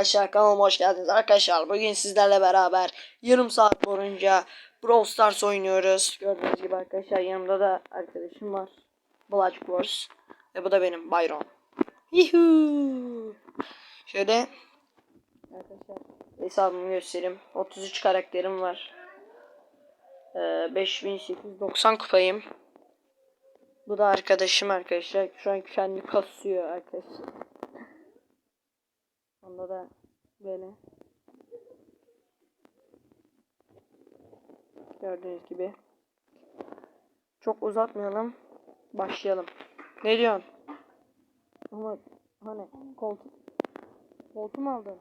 Arkadaşlar kanalıma hoş geldiniz. Arkadaşlar bugün sizlerle beraber yarım saat boyunca Brawl Stars oynuyoruz. Gördüğünüz gibi arkadaşlar yanımda da arkadaşım var. Black Wars. Ve bu da benim Byron. Yuhuu. Şöyle arkadaşlar hesabımı göstereyim. 33 karakterim var. Ee, 5890 kupayım. Bu da arkadaşım arkadaşlar. Şu an kendi kasıyor arkadaşlar. Onda da böyle. Gördüğünüz gibi. Çok uzatmayalım. Başlayalım. Ne diyorsun? Ama hani koltuk koltuğu mu aldın?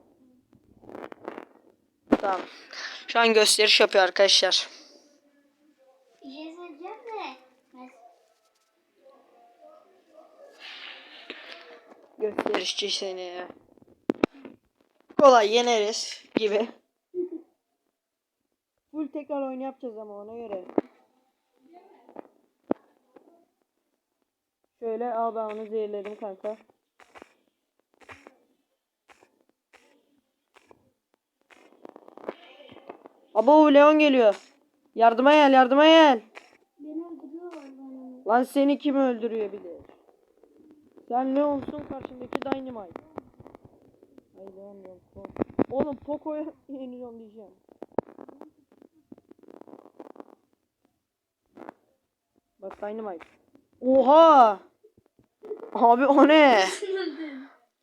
Tamam. Şu an gösteriş yapıyor arkadaşlar. Gösterişçi seni. Kolay yeneriz gibi. Full tekrar oyun yapacağız ama ona göre. Şöyle al ben onu zehirledim kanka. Abo Leon geliyor. Yardıma gel yardıma gel. Beni öldürüyorlar. Lan seni kim öldürüyor bir de? Sen ne olsun karşındaki Dynamite. Diyorum. Poco. Oğlum Poco'ya yeniyorum diyeceğim. Bak Dynamite. Oha! Abi o ne?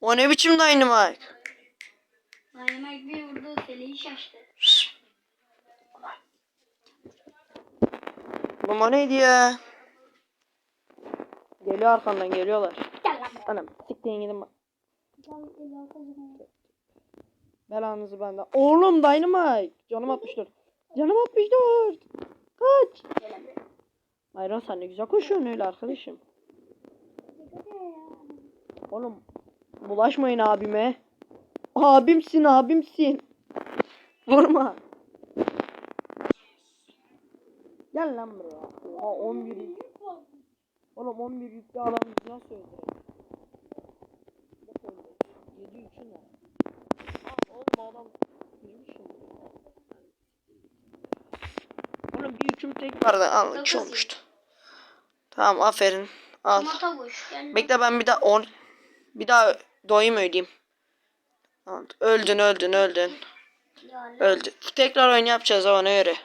O ne biçim Dynamite? Dynamite bir vurdu feleği şaştı. Oğlum o neydi ya? Geliyor arkandan geliyorlar. Anam siktirin gidin bak. Belanızı benden. Oğlum Dynamite. Canım 64. Canım 64. Kaç. Ayran sen ne güzel koşuyorsun öyle arkadaşım. Oğlum bulaşmayın abime. Abimsin abimsin. Vurma. Gel lan buraya. Oha 11 yük. Oğlum 11 yüklü adam bizi nasıl öldürecek? Bak öldü. 7 yükün var. Aa, Oğlum adam bir yüküm tek vardı. Al iki olmuştu. Tamam aferin. Al. Bekle ben bir daha on bir daha doyum. Tamam, Öldün öldün öldün. Ya lan. Öldü. Tekrar oyun yapacağız ama ona göre.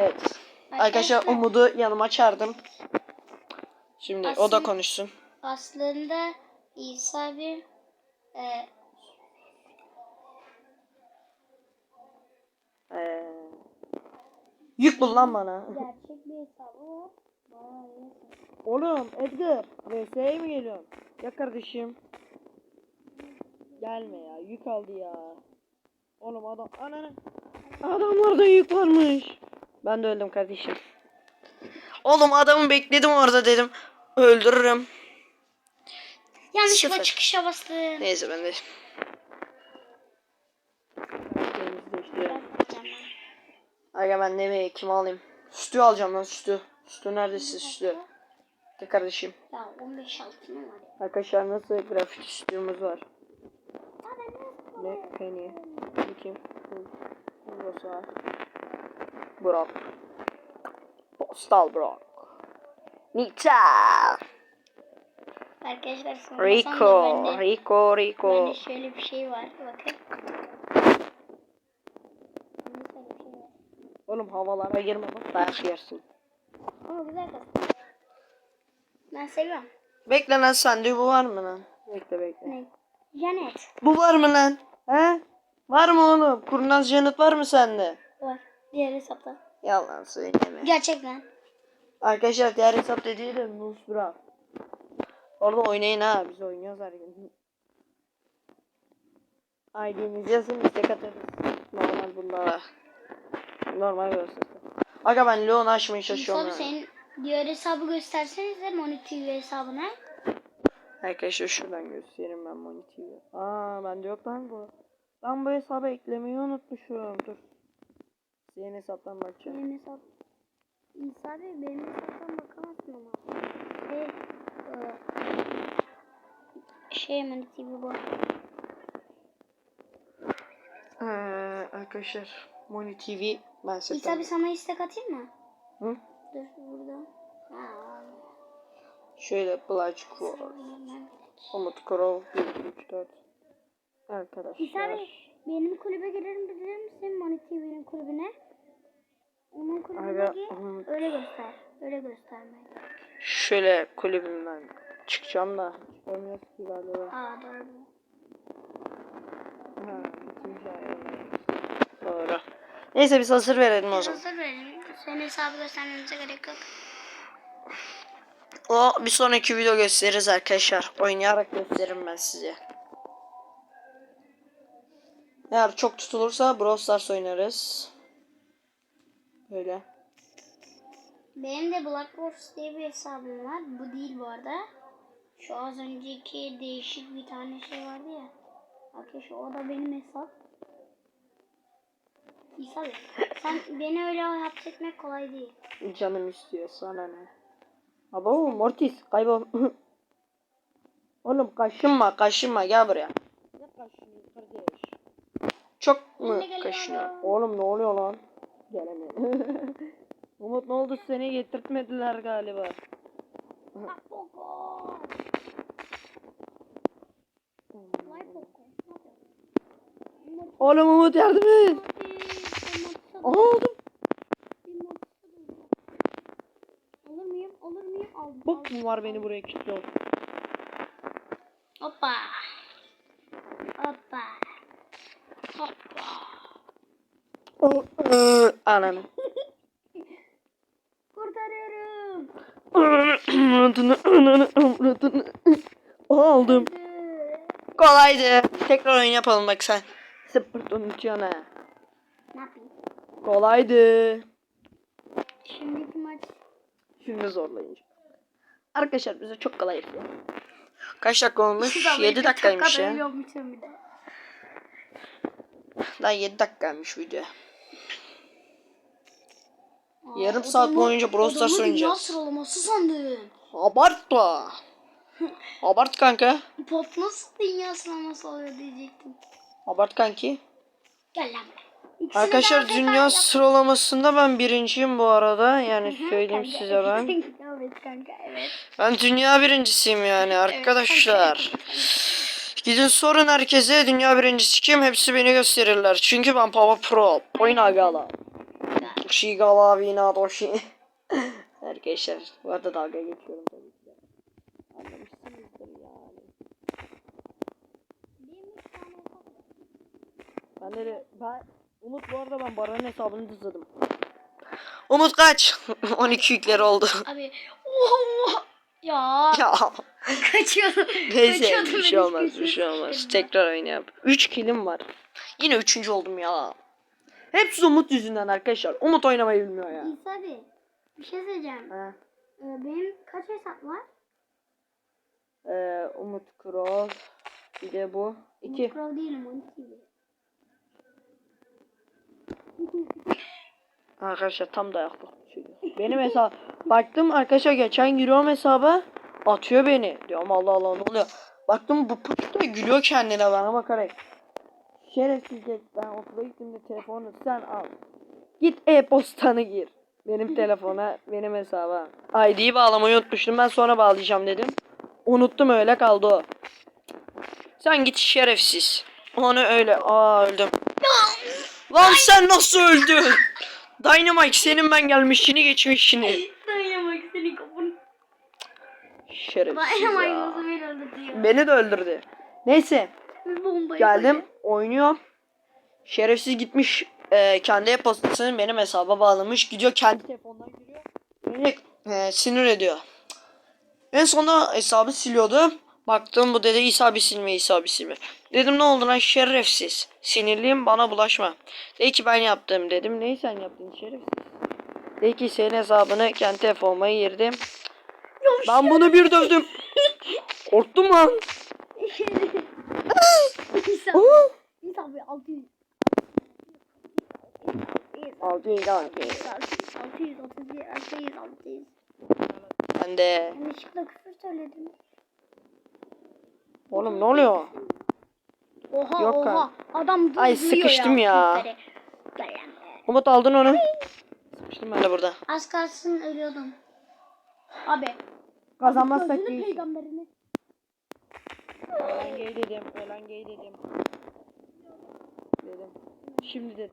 Evet. Arkadaşlar Umut'u yanıma çağırdım. Şimdi o da Aslında- konuşsun. Aslında İsa bir e, Ee, yük bul lan bana. gerçek bir hesabı. Oğlum Edgar VS'ye mi geliyorsun? Ya kardeşim. Gelme ya yük aldı ya. Oğlum adam ananı. Adamlarda yük varmış. Ben de öldüm kardeşim. Oğlum adamı bekledim orada dedim. Öldürürüm. Yanlışlıkla Sıfır. çıkışa bastım. Neyse ben de. Aga ben ne kim alayım? Sütü alacağım lan sütü. Sütü neredesin sütü? De kardeşim. Ya 15 altınım var. Arkadaşlar nasıl grafik stüdyomuz var. Ne? Penny. Bu. Burası var. Brock. Postal Brock. Nita. Arkadaşlar Rico. bende, Rico. Rico. bende şöyle bir şey var. Bakın. Oğlum havalara girme bak dayak yersin. Ama güzel kız. Ben seviyorum. Bekle lan sende bu var mı lan? Bekle bekle. Ne? Janet. Bu var mı lan? He? Var mı oğlum? Kurnaz Janet var mı sende? Diğer hesapta. Yalan söyleme. Gerçekten. Arkadaşlar diğer hesap dediği de Nusra. Orada oynayın ha. Biz oynuyoruz her gün. ID'nizi yazın istek atarız. Normal bunlara. Normal görsün. Aga ben Leon açmaya çalışıyorum. Tabii ya. senin diğer hesabı göstersenize Moni TV hesabına. Arkadaşlar şuradan göstereyim ben monitörü. Aa bende yok lan bu. Ben bu hesabı eklemeyi unutmuşum. Dur. Senin hesaptan bakacağım. Benim hesap... İsa Bey benim hesaptan bakamazsın ama. Şey... E, şey Money TV bu. Ee, arkadaşlar Moni TV ben İsa setten. bir sana istek atayım mı? Hı? Dur burada. Ha, Şöyle Black Cross, Umut Kurov 1 3 4 İsa Arkadaşlar. Bey benim kulübe girerim bilir misin Money TV'nin kulübüne? Onun kulübüne Aga, gir. Öyle göster. Öyle göstermek. Şöyle kulübümden çıkacağım da ki galiba. Aa doğru. Ha. Doğru. Neyse biz hazır verelim o zaman. Hazır verelim. Senin hesabı göstermemize gerek yok. O bir sonraki video gösteririz arkadaşlar. Oynayarak gösteririm ben size. Eğer çok tutulursa Brawl Stars oynarız. Böyle. Benim de Black Wolves diye bir hesabım var. Bu değil bu arada. Şu az önceki değişik bir tane şey vardı ya. Arkadaşlar o da benim hesap. İsa Bey, sen beni öyle hapsetmek kolay değil. Canım istiyor sana ne? Abo Mortis kaybol. Oğlum kaşınma kaşınma gel buraya. Ne kaşınıyorsun? Çok mu kaşınıyor? Oğlum ne oluyor lan? Gelemiyorum. Umut ne oldu seni getirtmediler galiba. Oğlum Umut yardım et. Aha oldum. Olur muyum? Olur muyum? Aldım. Bak aldım. mı var beni buraya kilitliyor. Hoppa. Hoppa. Oh, ıı, Ananı. Kurtarıyorum. Ananı, ananı, ananı. Aldım. Kolaydı. Tekrar oyun yapalım bak sen. Sıfır unutuyorsun ha. Ne yapayım? Kolaydı. Şimdiki maç. Şimdi zorlayınca. Arkadaşlar bize çok kolay yapıyor. Kaç dakika olmuş? 7 dakikaymış ya. Daha 7 dakikaymış video. Aa, Yarım adamı- saat boyunca Brawl Stars adamı oynayacağız. Dünya sıralaması sandım. Abartma. Abart kanka. Pot nasıl dünya sıralaması oluyor diyecektim. Abart kanki. Gel lan buraya. Arkadaşlar dünya yap. sıralamasında ben birinciyim bu arada. Yani Hı hı, söyleyeyim kanka. size ben. evet kanka evet. Ben dünya birincisiyim yani arkadaşlar. Evet, Gidin sorun herkese dünya birincisi kim hepsi beni gösterirler. Çünkü ben Power Pro. Oyna gala. Doshi gala vina doshi. arkadaşlar bu arada dalga geçiyorum tabii ki. Anlamışsınızdır yani. Ben de ben Umut bu arada ben Baran'ın hesabını dızladım. Umut kaç? 12 yükleri oldu. Abi. Oha. Ya. ya Kaçıyordum. neyse Kaçıyordum bir ben şey olmaz bir şey olmaz. Tekrar oynayalım. 3 kilim var. Yine 3. oldum ya. Hepsi Umut yüzünden arkadaşlar. Umut oynamayı bilmiyor ya. İsa abi. Bir şey söyleyeceğim. Ha. Ee, benim kaç hesap var? Ee, Umut Kurol. Bir de bu. 2. Pro değilim 12 Arkadaşlar tam bir çocuk. Benim hesap baktım arkadaşlar geçen giriyorum hesaba atıyor beni. Diyorum Allah Allah ne oluyor? Baktım bu pıt da gülüyor kendine bana bakarak. Şerefsiz geç ben okula gittiğimde telefonu sen al. Git e-postanı gir. Benim telefona, benim hesaba. ID'yi bağlamayı unutmuştum. Ben sonra bağlayacağım dedim. Unuttum öyle kaldı o. Sen git şerefsiz. Onu öyle. Aa öldüm. Lan sen nasıl öldün? Dynamite senin ben gelmişini geçmişini. Dayanamayak senin kafanı. Şerefsiz ya. beni de öldürdü. Neyse bombayı geldim oynuyor. Şerefsiz gitmiş e, kendi e-postasını benim hesaba bağlamış. Gidiyor kendi telefondan giriyor. Beni e, sinir ediyor. En sonunda hesabı siliyordu. Baktım bu dedi İsa bir silme İsa bir silme. Dedim ne oldu lan şerefsiz. Sinirliyim bana bulaşma. Dedi ki ben yaptım dedim. Neyi sen yaptın şerefsiz. Dedi ki senin hesabını kendi telefonuma girdim. Ben bunu bir dövdüm. Korktum lan. İsa. Aa! İsa abi 600. 600 600. 600, 600, 600, 600. Ben de. Yanlışlıkla küfür söyledim. Oğlum ne oluyor? Oha Yok oha. Adam dur Ay, sıkıştım ya. be. Umut aldın onu. Sıkıştım ben de burada. Az kalsın ölüyordum. Abi. Kazanmazsak peygamberini. Ölen gay dedim. Ölen gay dedim. Dedim. Şimdi dedim.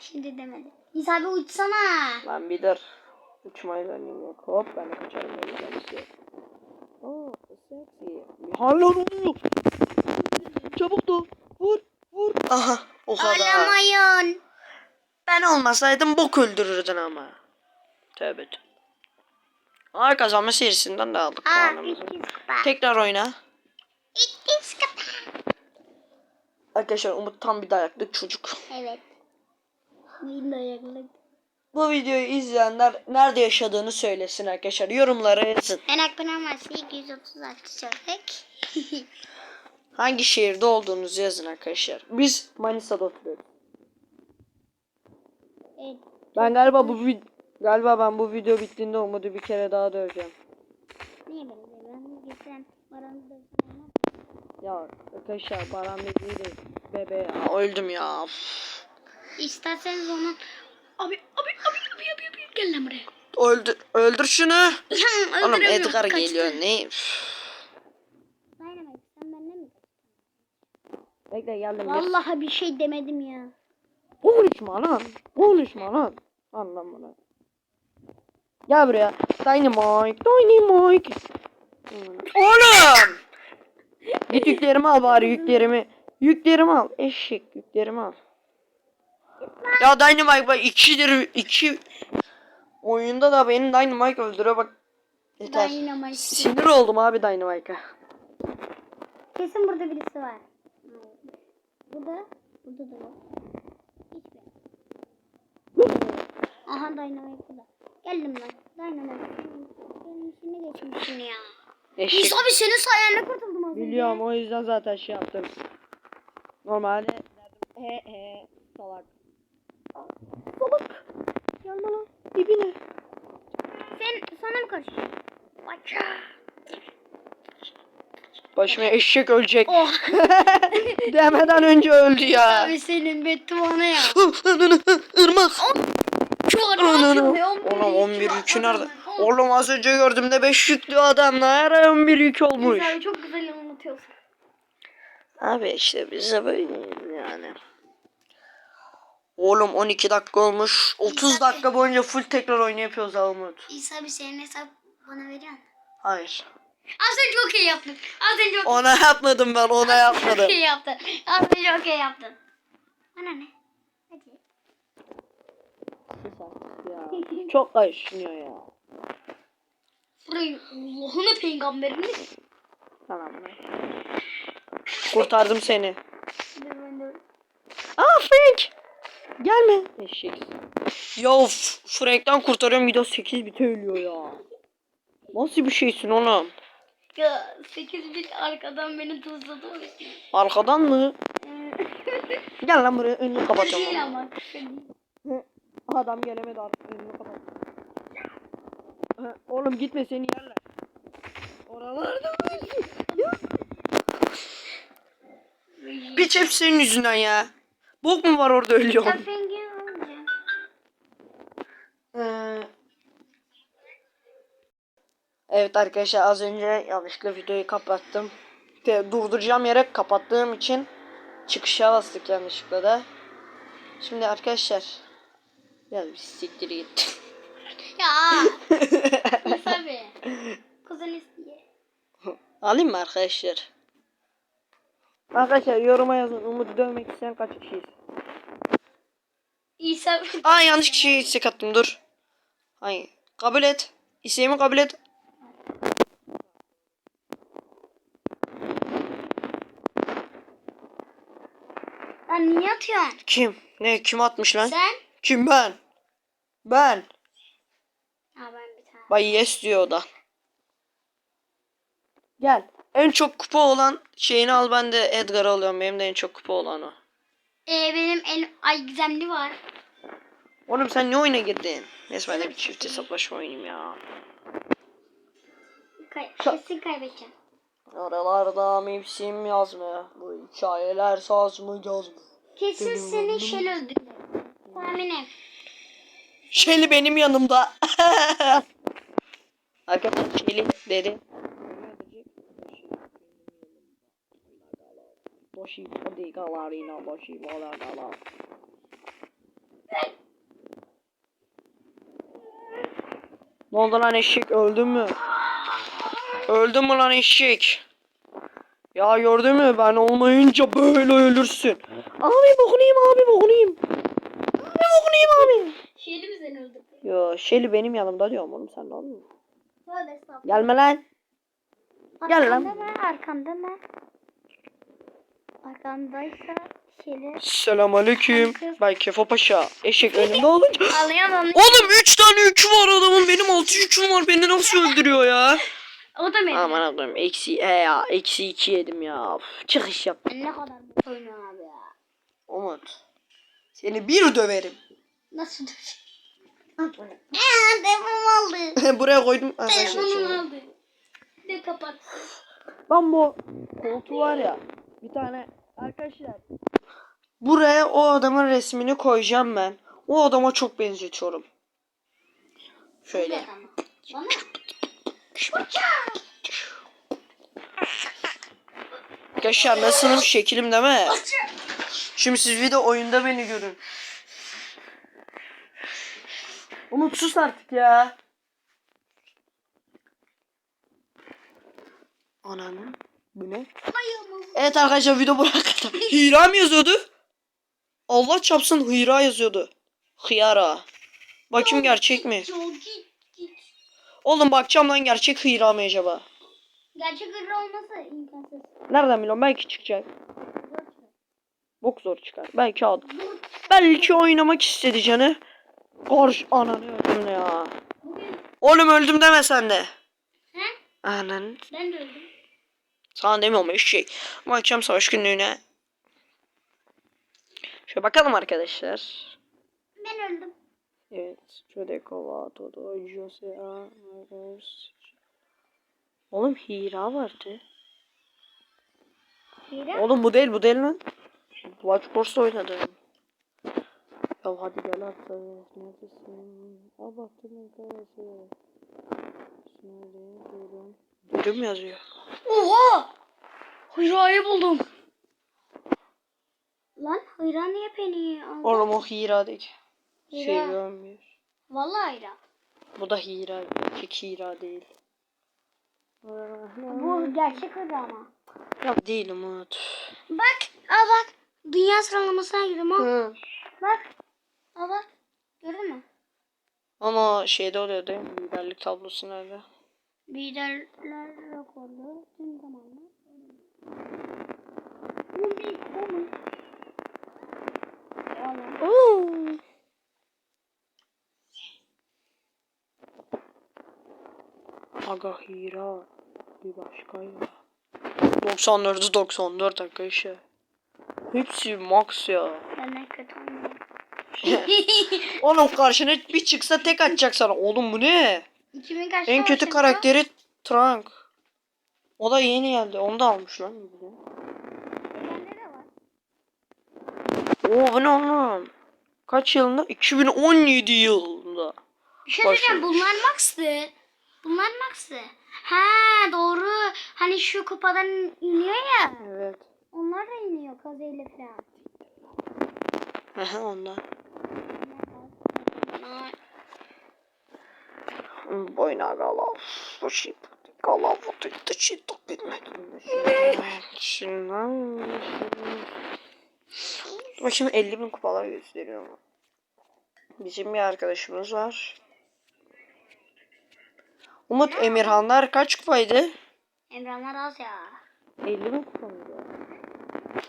Şimdi demedi. İsa abi uçsana. Lan bir dur. Uçmayı zannediyorum yok. Hop ben de kaçarım böyle kendisi. Oo, sexy. Hala oluyor. Çabuk ol. Vur. Vur. Aha o kadar. Ağlamayın. Ben olmasaydım bok öldürürdün ama. Tövbe tövbe. Ağır kazanma serisinden de aldık Aa, puanımızı. Tekrar oyna. Arkadaşlar Umut tam bir dayaklık çocuk. Evet. Yine ayaklık. Bu videoyu izleyenler nerede yaşadığını söylesin arkadaşlar. Yorumlara yazın. Ben aklına varsa 236 söyledik. Hangi şehirde olduğunuzu yazın arkadaşlar. Biz Manisa'da oturuyoruz. evet. Ben galiba bu galiba ben bu video bittiğinde Umut'u bir kere daha döveceğim. Niye böyle ben geçen aramızda Ya arkadaşlar Baran dediği de bebe ya. Öldüm ya. İsterseniz onu Abi abi abi abi abi abi gel lan buraya. Öldür, öldür şunu. Lan Oğlum Edgar kaçtı. geliyor ne? Dynamite sen benden mi? Bekle geldim. Gel. Vallahi bir şey demedim ya. Konuşma lan. Konuşma lan. Anlam bunu. Gel buraya. Dynamite. Dynamite. Oğlum. Git yüklerimi al bari yüklerimi. Yüklerimi al. Eşek yüklerimi al. Ya Dynamite bak ikidir iki oyunda da beni Dynamite öldürüyor bak. Yeter. Dynamite. Sinir oldum abi Dynamite'a. Kesin burada birisi var. Burada. Burada da var. Aha Dynamite burada. Geldim lan. Dynamite. Benim içine geçmişsin ya. Eşek. İsa abi senin sayende kurtuldum az önce. Biliyorum o yüzden zaten şey yaptım. Normalde derdim he he salak. Salak. Gelme lan dibine. Sen sana mı karışıyor? Baça. Başıma eşek ölecek. Oh. Demeden önce öldü ya. Abi senin bedduana ya. Irmak. Şu an Ananı. Oğlum 11 yükü nerede? Oğlum az önce gördüğümde 5 yüklü adam. Nereye 11 yük olmuş? Abi çok güzel anlatıyorsun. Abi işte bize böyle yani. Oğlum 12 dakika olmuş. 30 dakika boyunca full tekrar oyunu yapıyoruz ha Umut. İsa abi senin hesap bana veriyor musun? Hayır. Az önce çok iyi yaptın. Az önce çok, Ona yapmadım ben ona yapmadım. çok iyi yaptın. Az önce çok iyi yaptın. Bana ne? Hadi. ya. Çok karışmıyor ya. Burayı Allah'ın peygamberini. Tamam. Kurtardım seni. Aa Frank. Gelme. Eşek. Ya Frank'ten kurtarıyorum gidiyor 8 bite ölüyor ya. Nasıl bir şeysin oğlum? Ya 8 bit arkadan beni tuzladı o yüzden. Arkadan mı? Gel lan buraya önünü kapatacağım. Değil. Hı, Adam gelemedi artık önünü kapat. Oğlum gitme seni yerler. Oralarda mı? Ya. Piç hep senin yüzünden ya. Bok mu var orada ölüyor? Penguen. Ee, Evet arkadaşlar az önce yanlışlıkla videoyu kapattım. De, durduracağım yere kapattığım için çıkışa bastık yanlışlıkla da. Şimdi arkadaşlar ya bir siktir git. Ya. Kuzen istiyor. Alayım mı arkadaşlar? Arkadaşlar yoruma yazın Umut'u dövmek isteyen kaç kişiyiz? İsa Aa yanlış kişiye istek attım dur. Hayır. Kabul et. İsteğimi kabul et. Lan niye atıyorsun? Kim? Ne? Kim atmış lan? Sen? Kim ben? Ben. Ha ben bir tane. Bay yes diyor o da. Gel. En çok kupa olan şeyini al ben de Edgar alıyorum. Benim de en çok kupa olan o. Ee, benim en ay gizemli var. Oğlum sen ne oyuna girdin? Neyse ben de bir çift hesaplaşma oynayayım ya. Kay kesin kaybedeceğim. Aralarda mevsim yazma. Bu hikayeler saz mı yaz mı? Kesin seni şel öldürdü. Tahminim. Şeli benim yanımda. Arkadaşlar Şeli dedi. Boşi hadi galarina boşi mola gala. Ne oldu lan eşek öldün mü? Öldün mü lan eşek? Ya gördün mü ben olmayınca böyle ölürsün. Abi bokunayım abi bokunayım. Abi bokunayım abi. Şeli mi seni öldürdü? Yo Shelly benim yanımda diyorum oğlum sen ne estağfurullah. Gelme lan. Gel lan. Arkamda mı? Arkamda mı? Arkamdaysa Şeli. Selamünaleyküm. Ben Kefo Paşa. Eşek önümde olunca. Alıyorum onu. Oğlum 3 tane yükü var adamın. Benim 6 yüküm var. Beni nasıl öldürüyor ya? O da benim. Aman Allah'ım. Eksi, he ya. Eksi 2 yedim ya. Üf, çıkış yap. Ne kadar bu oynuyorum abi ya. Umut. Seni bir döverim. Nasıl düşün? Eee telefonum aldı. Buraya koydum. Arkadaşlar Telefonum şimdi. aldı. De kapattı. Ben bu koltuğu var ya. Bir tane arkadaşlar. Buraya o adamın resmini koyacağım ben. O adama çok benzetiyorum. Şöyle. Bana Arkadaşlar nasılım şekilim değil mi? Şimdi siz bir de oyunda beni görün. Umut sus artık ya. Ananın bu ne? Evet arkadaşlar video buraya kadar. Hira mı yazıyordu? Allah çapsın Hira yazıyordu. Hıyara. Bakayım gerçek mi? Oğlum bakacağım lan gerçek Hira mı acaba? Gerçek ırı olmasa imkansız. Nereden biliyorum belki çıkacak. Bok zor çıkar. Belki aldım. Belki oynamak istedi canı. Karş ananı öldüm ya. Oğlum öldüm deme sen de. he? Anan. Ben de öldüm. Sana demiyorum eşek. Bu akşam savaş günlüğüne. Şöyle bakalım arkadaşlar. Ben öldüm. Evet. Şöyle kova, todo, Jose, Oğlum Hira vardı. Hira. Oğlum bu değil bu değil lan. Watch Force oynadım. Ya hadi gel artık. Neredesin? Aa baktım. Nerede? Durum. Durum yazıyor. Oha! Hira'yı buldum. Lan Hira niye beni aldı? Oğlum o Hira değil. Şey Hira. görmüyor. Vallahi Hira. Bu da Hira. Gerçek Hira değil. Bu gerçek Hira ama. Ya değil Umut. Bak, al bak. Dünya sıralamasına girdim ha. Hı. Bak. Al bak. Gördün mü? Ama şeyde oluyor değil mi? Liderlik tablosu nerede? Liderler rekorlu tüm zamanlar. Umi, umi. Oğlum. Oo. Aga Hira. Bir başka ya. 94'ü 94 arkadaşlar. Hepsi max ya. Benden kötü oynuyor. Oğlum karşına bir çıksa tek atacak sana. Oğlum bu ne? 2000 kaçta En kötü başladı karakteri Trunk. O da yeni geldi. Onu da almış lan. Bende de var. Oo bu ne oğlum? Kaç yılında? 2017 yılında. Bir şey diyeceğim. Başlamış. Bunlar Max'tı. Bunlar Max'tı. Ha doğru. Hani şu kupadan iniyor ya. Evet. Onlar da iniyor kazayla falan. Aha ondan. Bunlar- Boyna galav. Sushi. Galav. Dışı. Şundan. Bakayım 50 bin kupalar gösteriyor mu? Bizim bir arkadaşımız var. Umut Emirhanlar kaç kupaydı? Emranlar az ya. 50 bin kupa mıydı?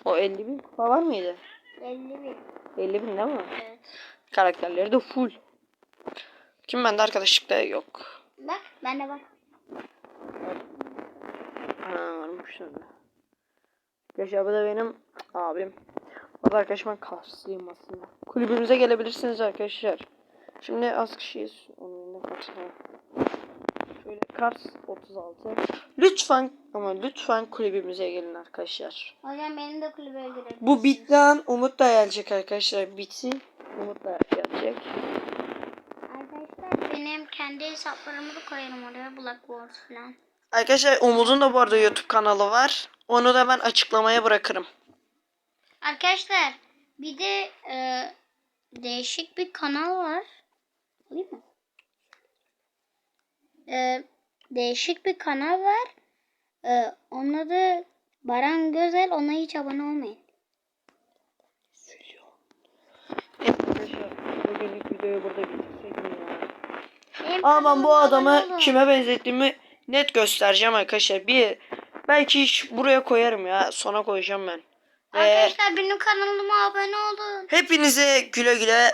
O 50 bin kupa var mıydı? 50 bin. 50 bin değil mi? Evet. Karakterleri de full. Kim bende arkadaşlıkta yok. Bak ben de bak. Ha varmış öyle. Yaşar bu da benim abim. Orada arkadaşım ben Karslıyım aslında. Kulübümüze gelebilirsiniz arkadaşlar. Şimdi az kişiyiz. Onun kaçına. Şöyle Kars 36. Lütfen ama lütfen kulübümüze gelin arkadaşlar. Hocam benim de kulübe girelim. Bu bitten Umut da gelecek arkadaşlar. Bitsin. Umut da gelecek. Benim kendi hesaplarımı da koyarım oraya. Black Wars falan. Arkadaşlar Umut'un da bu arada YouTube kanalı var. Onu da ben açıklamaya bırakırım. Arkadaşlar bir de e, değişik bir kanal var. Alayım mı? E, değişik bir kanal var. E, onun adı Baran Gözel. Ona hiç abone olmayın. Evet arkadaşlar bugünlük videoyu burada mi? Benim Ama bu adamı kime benzettiğimi net göstereceğim arkadaşlar. Bir belki hiç buraya koyarım ya. Sona koyacağım ben. Arkadaşlar benim kanalıma abone olun. hepinize güle güle